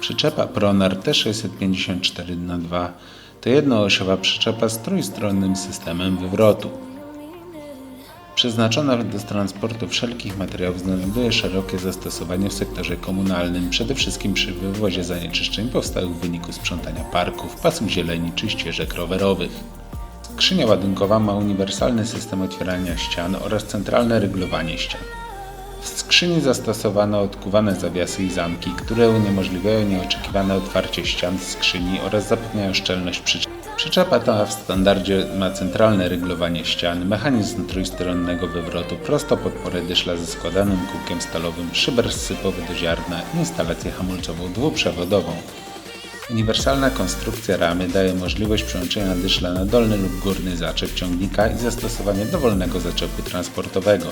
Przyczepa Pronar T654 na 2 to jednoosiowa przyczepa z trójstronnym systemem wywrotu. Przeznaczona do transportu wszelkich materiałów znajduje szerokie zastosowanie w sektorze komunalnym, przede wszystkim przy wywozie zanieczyszczeń powstałych w wyniku sprzątania parków, pasów zieleni czy ścieżek rowerowych. Skrzynia ładunkowa ma uniwersalny system otwierania ścian oraz centralne reglowanie ścian. W skrzyni zastosowano odkuwane zawiasy i zamki, które uniemożliwiają nieoczekiwane otwarcie ścian skrzyni oraz zapewniają szczelność przyczepy. Przyczepa ta w standardzie ma centralne reglowanie ścian, mechanizm trójstronnego wywrotu prosto podporę dyszla ze składanym kółkiem stalowym, szyber sypowy do ziarna instalację hamulcową dwuprzewodową. Uniwersalna konstrukcja ramy daje możliwość przełączenia dyszla na dolny lub górny zaczep ciągnika i zastosowania dowolnego zaczepu transportowego.